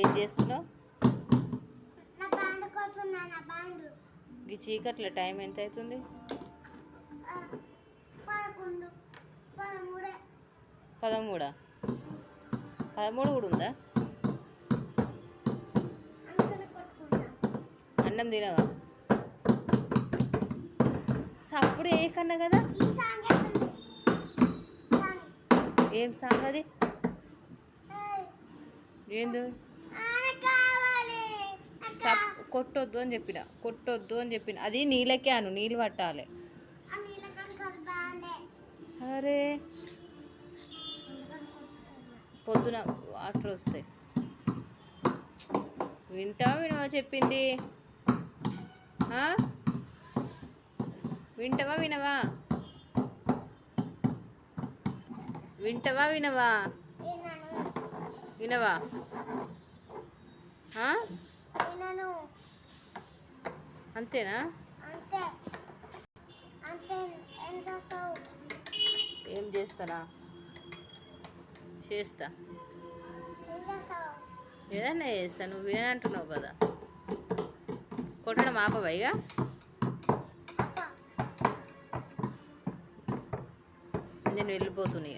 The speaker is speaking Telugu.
ఏం చేస్తున్నావు? ఈ చీకట్లో టైం ఎంత అవుతుంది? పదమూడే. పదమూడా? కూడా ఉందా? అన్నం తినవా? సప్పుడు ఏ కన్నా కదా? ఏం సాంగ్ అది? ఏంది? కొట్టొద్దు అని చెప్పిన కొట్టొద్దు అని చెప్పిన. అది నీళ్ళకే అను నీళ్ళు పట్టాలి. అరే. పొద్దున వాటర్ వస్తాయి. వింటావా వినవా చెప్పింది? వింటావా వినవా? వింటావా వినవా? వినవా? ఈయనను అంతేనా? అంతే. అంతే ఏం చేస్తానా? చేస్తా. ఏదన్నా చేస్తా నువ్వు వినంటున్నావు కదా. కొట్టడం ఆపవా ఇక నేను వెళ్ళిపోతున్నా